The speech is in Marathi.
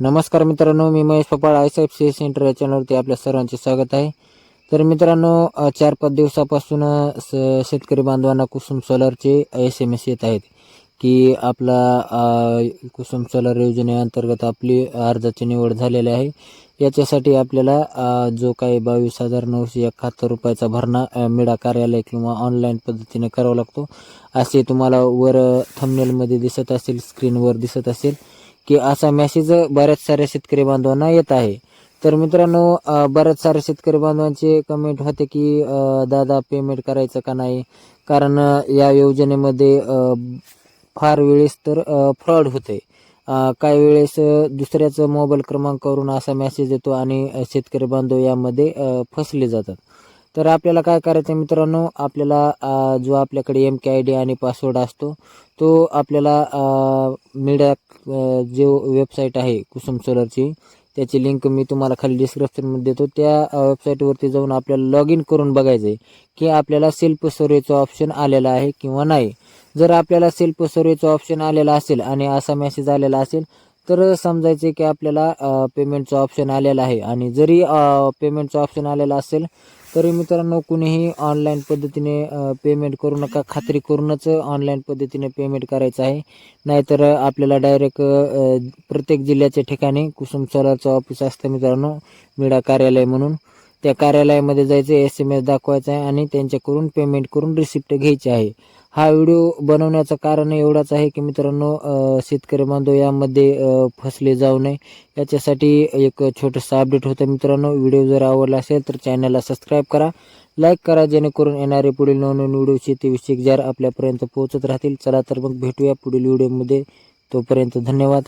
नमस्कार मित्रांनो मी Mahesh Papal I S F C center या चॅनलवरती आपल्या सर्वांचे स्वागत आहे. तर मित्रांनो चार पाच दिवसापासून स- शेतकरी बांधवांना कुसुम सोलरचे एस एम एस येत आहेत की आपला कुसुम सोलर योजनेअंतर्गत आपली अर्जाची निवड झालेली आहे. याच्यासाठी आपल्याला जो काही बावीस हजार नऊशे एकाहत्तर रुपयाचा भरणा अ, मिडा कार्यालय किंवा ऑनलाईन पद्धतीने करावा लागतो. असे तुम्हाला वर थंबनेलमध्ये दिसत असेल स्क्रीनवर दिसत असेल की असा मेसेज बऱ्याच साऱ्या शेतकरी बांधवांना येत आहे. तर मित्रांनो बऱ्याच साऱ्या शेतकरी बांधवांचे कमेंट होते की दादा पेमेंट करायचं का नाही? कारण या योजनेमध्ये फार वेळेस तर फ्रॉड होते. काही वेळेस दुसऱ्याचं मोबाईल क्रमांकावरून असा मेसेज येतो आणि शेतकरी बांधव यामध्ये फसले जातात. तर आपल्याला काय करायचं आहे मित्रांनो? आपल्याला जो आपल्याकडे एम के आय डी आणि पासवर्ड असतो तो आपल्याला मीडिया जो वेबसाईट आहे कुसुम सोलरची त्याची लिंक मी तुम्हाला खाली डिस्क्रिप्शनमध्ये देतो. त्या वेबसाईटवरती जाऊन आपल्याला लॉग इन करून बघायचं आहे की आपल्याला सेल्फ सर्वेचं ऑप्शन आलेलं आहे किंवा नाही. जर आपल्याला सेल्फ सर्वेचं ऑप्शन आलेलं असेल आणि असा मेसेज आलेला असेल तर समजायचे की आपल्याला पेमेंटचं ऑप्शन आलेलं आहे. आणि जरी पेमेंटचं ऑप्शन आलेलं असेल तरी मित्रांनो कुणीही ऑनलाईन पद्धतीने पेमेंट करू नका. खात्री करूनच ऑनलाईन पद्धतीने पेमेंट करायचं आहे. नाहीतर आपल्याला डायरेक्ट प्रत्येक जिल्ह्याच्या ठिकाणी कुसुम सोलारचं ऑफिस असतं मित्रांनो मीडा कार्यालय म्हणून. त्या कार्यालयामध्ये जायचं एस एम एस दाखवायचं आहे आणि त्यांच्याकडून पेमेंट करून रिसिप्ट घ्यायची आहे. हा व्हिडिओ बनवण्याचं कारण एवढाच आहे की मित्रांनो शेतकरी बांधव यामध्ये फसले जाऊ नये. याच्यासाठी एक छोटंसं अपडेट होतं मित्रांनो. व्हिडिओ जर आवडला असेल तर चॅनलला सबस्क्राईब करा. लाईक करा जेणेकरून येणारे पुढील नवनवीन व्हिडिओ शेतीविषयक जर आपल्यापर्यंत पोहोचत राहतील. चला तर मग भेटूया पुढील व्हिडिओमध्ये. तोपर्यंत धन्यवाद.